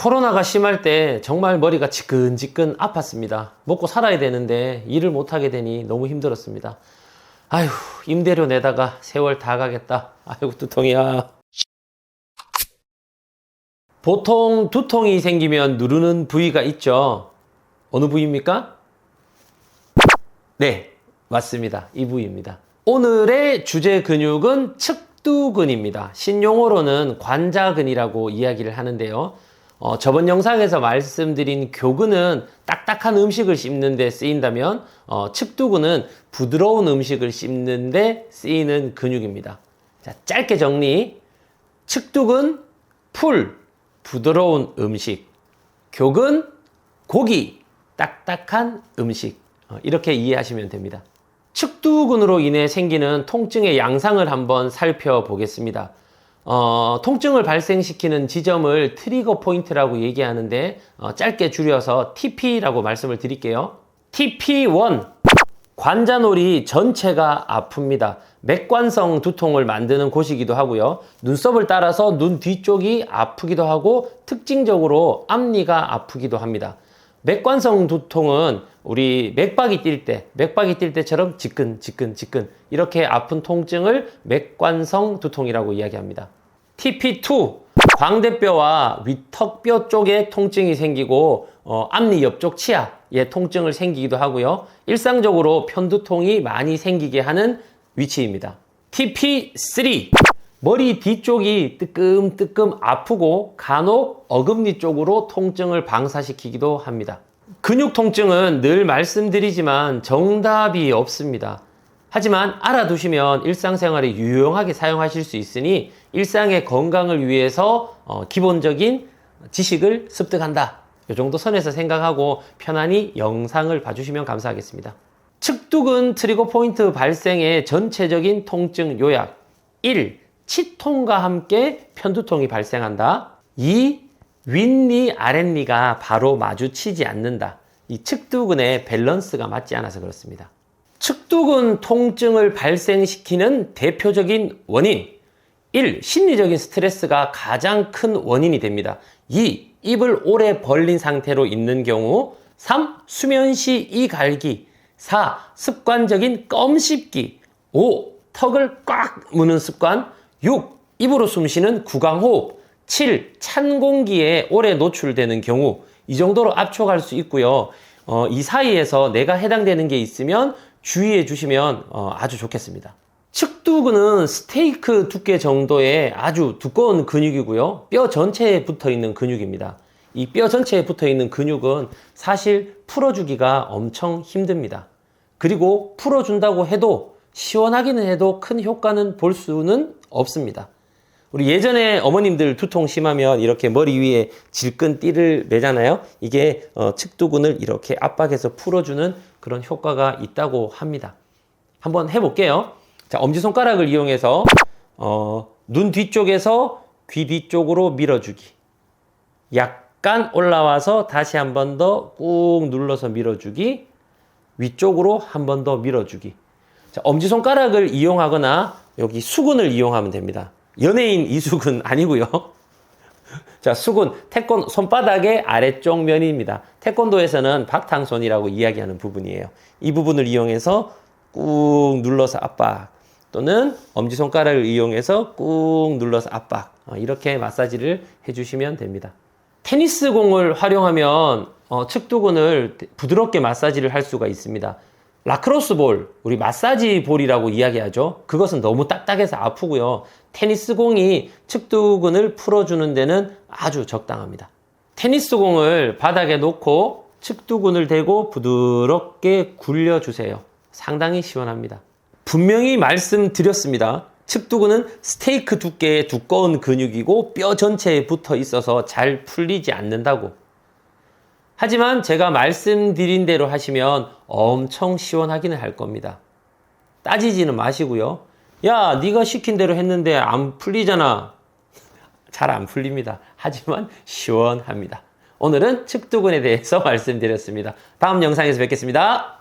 코로나가 심할 때 정말 머리가 지끈지끈 아팠습니다. 먹고 살아야 되는데 일을 못하게 되니 너무 힘들었습니다. 아휴, 임대료 내다가 세월 다 가겠다. 아이고, 두통이야. 보통 두통이 생기면 누르는 부위가 있죠. 어느 부위입니까? 네, 맞습니다. 이 부위입니다. 오늘의 주제 근육은 측두근입니다. 신용어로는 관자근이라고 이야기를 하는데요. 어, 저번 영상에서 말씀드린 교근은 딱딱한 음식을 씹는 데 쓰인다면 어, 측두근은 부드러운 음식을 씹는 데 쓰이는 근육입니다. 자, 짧게 정리. 측두근, 풀, 부드러운 음식. 교근, 고기, 딱딱한 음식. 어, 이렇게 이해하시면 됩니다. 측두근으로 인해 생기는 통증의 양상을 한번 살펴보겠습니다. 어, 통증을 발생시키는 지점을 트리거 포인트라고 얘기하는데 어, 짧게 줄여서 TP라고 말씀을 드릴게요. TP1 관자놀이 전체가 아픕니다. 맥관성 두통을 만드는 곳이기도 하고요. 눈썹을 따라서 눈 뒤쪽이 아프기도 하고 특징적으로 앞니가 아프기도 합니다. 맥관성 두통은 우리 맥박이 뛸 때, 맥박이 뛸 때처럼 지끈, 지끈, 지끈 이렇게 아픈 통증을 맥관성 두통이라고 이야기합니다. TP2 광대뼈와 위턱뼈 쪽에 통증이 생기고 어, 앞니 옆쪽 치아에 통증을 생기기도 하고요. 일상적으로 편두통이 많이 생기게 하는 위치입니다. TP3 머리 뒤쪽이 뜨끔뜨끔 아프고 간혹 어금니 쪽으로 통증을 방사시키기도 합니다. 근육 통증은 늘 말씀드리지만 정답이 없습니다. 하지만 알아두시면 일상생활에 유용하게 사용하실 수 있으니 일상의 건강을 위해서 어, 기본적인 지식을 습득한다. 이 정도 선에서 생각하고 편안히 영상을 봐주시면 감사하겠습니다. 측두근 트리거 포인트 발생의 전체적인 통증 요약 1. 치통과 함께 편두통이 발생한다. 2. 윗니, 아랫니가 바로 마주치지 않는다. 이 측두근의 밸런스가 맞지 않아서 그렇습니다. 측두근 통증을 발생시키는 대표적인 원인. 1. 심리적인 스트레스가 가장 큰 원인이 됩니다. 2. 입을 오래 벌린 상태로 있는 경우. 3. 수면 시 이갈기. 4. 습관적인 껌 씹기. 5. 턱을 꽉 무는 습관. 6. 입으로 숨 쉬는 구강호흡. 7. 찬 공기에 오래 노출되는 경우. 이 정도로 압축할 수 있고요. 어, 이 사이에서 내가 해당되는 게 있으면 주의해 주시면 어, 아주 좋겠습니다. 측두근은 스테이크 두께 정도의 아주 두꺼운 근육이고요. 뼈 전체에 붙어 있는 근육입니다. 이 뼈 전체에 붙어 있는 근육은 사실 풀어주기가 엄청 힘듭니다. 그리고 풀어준다고 해도 시원하기는 해도 큰 효과는 볼 수는 없습니다. 우리 예전에 어머님들 두통 심하면 이렇게 머리 위에 질끈 띠를 매잖아요. 이게 어, 측두근을 이렇게 압박해서 풀어주는 그런 효과가 있다고 합니다. 한번 해볼게요. 자, 엄지손가락을 이용해서 어, 눈 뒤쪽에서 귀 뒤쪽으로 밀어주기. 약간 올라와서 다시 한 번 더 꾹 눌러서 밀어주기. 위쪽으로 한 번 더 밀어주기. 자, 엄지손가락을 이용하거나 여기 수근을 이용하면 됩니다. 연예인 이수근 아니고요. 자, 수근, 태권 손바닥의 아래쪽 면입니다. 태권도에서는 박탕손이라고 이야기하는 부분이에요. 이 부분을 이용해서 꾹 눌러서 압박 또는 엄지손가락을 이용해서 꾹 눌러서 압박 어, 이렇게 마사지를 해주시면 됩니다. 테니스 공을 활용하면 어, 측두근을 부드럽게 마사지를 할 수가 있습니다. 라크로스 볼, 우리 마사지 볼이라고 이야기하죠. 그것은 너무 딱딱해서 아프고요. 테니스 공이 측두근을 풀어주는 데는 아주 적당합니다. 테니스 공을 바닥에 놓고 측두근을 대고 부드럽게 굴려주세요. 상당히 시원합니다. 분명히 말씀드렸습니다. 측두근은 스테이크 두께의 두꺼운 근육이고 뼈 전체에 붙어 있어서 잘 풀리지 않는다고. 하지만 제가 말씀드린 대로 하시면 엄청 시원하기는 할 겁니다. 따지지는 마시고요. 야, 네가 시킨 대로 했는데 안 풀리잖아. 잘 안 풀립니다. 하지만 시원합니다. 오늘은 측두근에 대해서 말씀드렸습니다. 다음 영상에서 뵙겠습니다.